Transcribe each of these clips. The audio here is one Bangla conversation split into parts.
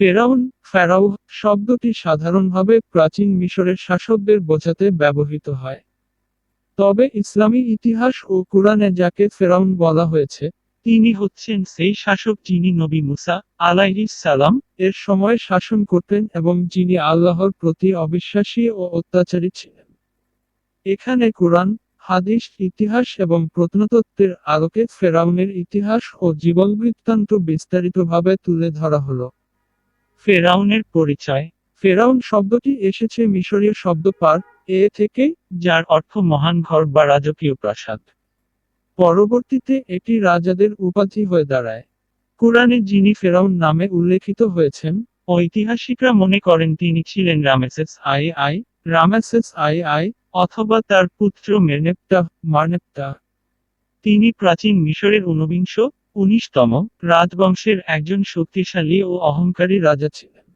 ফেরাউন ফেরাউ শব্দটি সাধারণভাবে প্রাচীন মিশরের শাসকদের বোঝাতে ব্যবহৃত হয়। তবে ইসলামী ইতিহাস ও কোরআনে যাকে ফেরাউন বলা হয়েছে, তিনি হচ্ছেন সেই শাসক যিনি নবী মুসা সালাম এর সময় শাসন করতেন এবং যিনি আল্লাহর প্রতি অবিশ্বাসী ও অত্যাচারী ছিলেন। এখানে কোরআন, হাদিস, ইতিহাস এবং প্রত্নতত্ত্বের আলোকে ফেরাউনের ইতিহাস ও জীবন বৃত্তান্ত বিস্তারিতভাবে তুলে ধরা হলো। ফেরাউনের পরিচয়। ফেরাউন শব্দটি এসেছে মিশরীয় শব্দ পার, এ থেকে, যার অর্থ মহান ঘর বা রাজকীয় প্রাসাদ। পরবর্তীতে এটি রাজাদের উপাধি হয়ে দাঁড়ায়। কোরআনে যিনি ফেরাউন নামে উল্লেখিত হয়েছেন, ঐতিহাসিকরা মনে করেন তিনি ছিলেন Ramesses I I, Ramesses I I, অথবা তার পুত্র মেরনেপ্টা মারনেপ্টা তিনি প্রাচীন মিশরের ঊনবিংশ উনিশতম রাজবংশের একজন শক্তিশালী ও অহংকারী রাজা ছিলেন।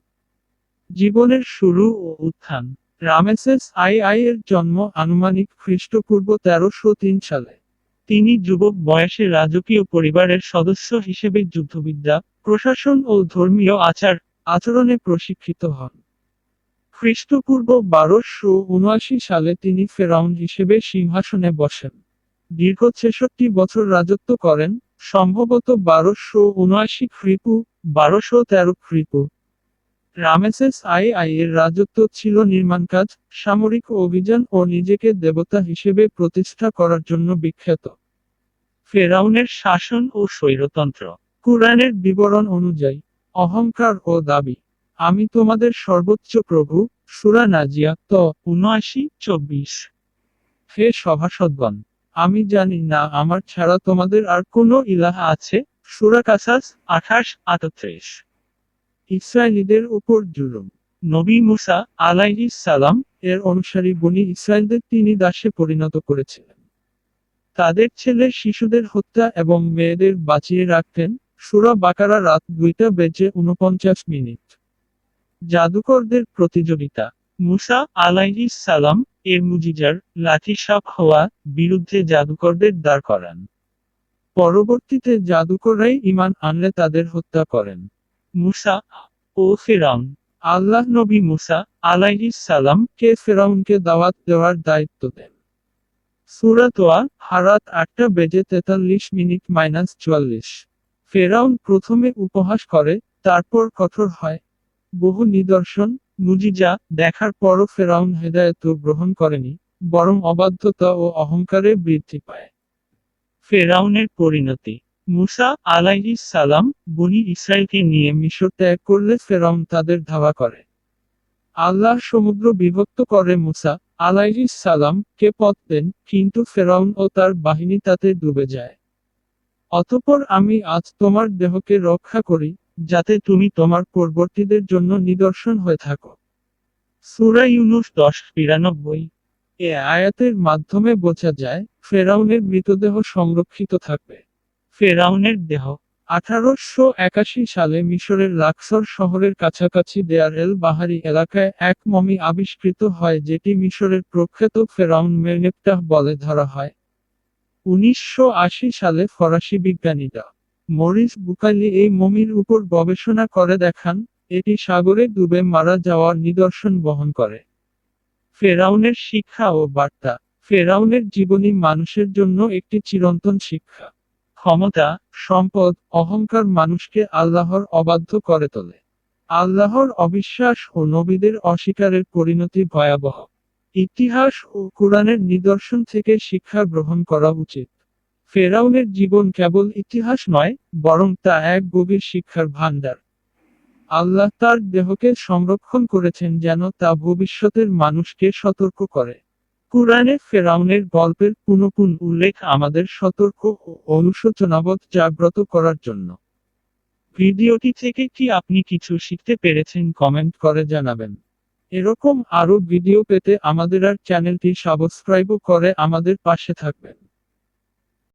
জীবনের শুরু ও উত্থান। রামেসেস আই আই এর জন্ম আনুমানিক খ্রিস্টপূর্ব তেরোশো তিন সালে। তিনি যুবক বয়সে রাজকীয় পরিবারের সদস্য হিসেবে যুদ্ধবিদ্যা, প্রশাসন ও ধর্মীয় আচার আচরণে প্রশিক্ষিত হন। খ্রিস্টপূর্ব বারোশো উনআশি সালে তিনি ফেরাউন হিসেবে সিংহাসনে বসেন। দীর্ঘ ছেষট্টি বছর রাজত্ব করেন সম্ভবত বারোশো উনআশি খ্রিপু, বারোশো তেরো খ্রিপু। রামেসেস আই আই এর রাজত্ব ছিল নির্মাণ কাজ, সামরিক অভিযান ও নিজেকে দেবতা হিসেবে প্রতিষ্ঠা করার জন্য বিখ্যাত। ফেরাউনের শাসন ও স্বৈরতন্ত্র। কুরআনের বিবরণ অনুযায়ী, অহংকার ও দাবি, আমি তোমাদের সর্বোচ্চ প্রভু সুরা নাজিয়া ত উনআশি, চব্বিশ। হে সভাসদগণ! আমি জানি না, আমার ছাড়া তোমাদের আর কোনো ইলাহা আছে? সুরা কাসাস আঠাশ, আটত্রিশ। ইসরায়েলিদের উপর জুলুম। নবী মুসা আলাইহিস সালাম এর অনুসারী বনি ইসরায়েলদের তিনি দাসে পরিণত করেছিলেন। তাদের ছেলে শিশুদের হত্যা এবং মেয়েদের বাঁচিয়ে রাখতেন সুরা বাকারা রাত দুইটা বেজে উনপঞ্চাশ মিনিট। জাদুকরদের প্রতিযোগিতা। মুসা আলাইহিস সালাম এর মুজিজার লাঠি সাপ হওয়া বিরুদ্ধে জাদুকরদের দাঁড় করান। পরবর্তীতে জাদুকররাই ইমান আনলে তাদের হত্যা করেন। মুসা ও ফেরাউন। আল্লাহ নবী মুসা সালাম কে ফেরাউনকে দাওয়াত দেওয়ার দায়িত্ব দেন। সুরাতোয়া হারাত আটটা বেজে তেতাল্লিশ মিনিট মাইনাস চুয়াল্লিশ। ফেরাউন প্রথমে উপহাস করে, তারপর কঠোর হয়। বহু নিদর্শন মুজিজা দেখার পরও ফেরাউন হেদায়ত গ্রহণ করেনি, বরং অবাধ্যতা ও অহংকারে বৃদ্ধি পায়। ফেরাউনের পরিণতি। মুসা আলাইহিস সালাম বনি ইসরায়েলকে নিয়ে মিশর ত্যাগ করলে ফেরাউন তাদের ধাওয়া করে। আল্লাহ সমুদ্র বিভক্ত করে মুসা আলাইহিস সালাম কে পথ দেন, কিন্তু ফেরাউন ও তার বাহিনী তাতে ডুবে যায়। অতপর আমি আজ তোমার দেহকে রক্ষা করি যাতে তুমি তোমার পরবর্তীদের জন্য নিদর্শন হয়ে থাকো। সুরা ইউনুস দশ বিরানব্বই এ আয়াতের মাধ্যমে বোঝা যায়, ফেরাউনের মৃতদেহ সংরক্ষিত থাকবে। ফেরাউনের দেহ আঠারোশো একাশি সালে মিশরের লাক্সর শহরের কাছাকাছি দেয়ার এল বাহারি এলাকায় এক মমি আবিষ্কৃত হয়, যেটি মিশরের প্রখ্যাত ফেরাউন মেনেপটাহ বলে ধরা হয়। উনিশশো আশি সালে ফরাসি বিজ্ঞানীরা মরিস বুকালি এই মমির উপর গবেষণা করে দেখান, এটি সাগরে ডুবে মারা যাওয়ার নিদর্শন বহন করে। ফেরাউনের শিক্ষা ও বার্তা। ফেরাউনের জীবনী মানুষের জন্য একটি চিরন্তন শিক্ষা। ক্ষমতা, সম্পদ, অহংকার মানুষকে আল্লাহর অবাধ্য করে তোলে। আল্লাহর অবিশ্বাস ও নবীদের অস্বীকারের পরিণতি ভয়াবহ। ইতিহাস ও কোরআনের নিদর্শন থেকে শিক্ষা গ্রহণ করা উচিত। ফেরাউনের জীবন কেবল ইতিহাস নয়, বরং তা এক গভীর শিক্ষার ভাণ্ডার। আল্লাহ তার দেহকে সংরক্ষণ করেছেন যেন তা ভবিষ্যতের মানুষকে সতর্ক করে। কুরআনে ফেরাউনের গল্পের পুনপুন উল্লেখ আমাদের সতর্ক ও অনুশোচনাবোধ জাগ্রত করার জন্য। ভিডিওটি থেকে কি আপনি কিছু শিখতে পেরেছেন কমেন্ট করে জানাবেন। এরকম আরও ভিডিও পেতে আমাদের আর চ্যানেলটি সাবস্ক্রাইবও করে আমাদের পাশে থাকবেন।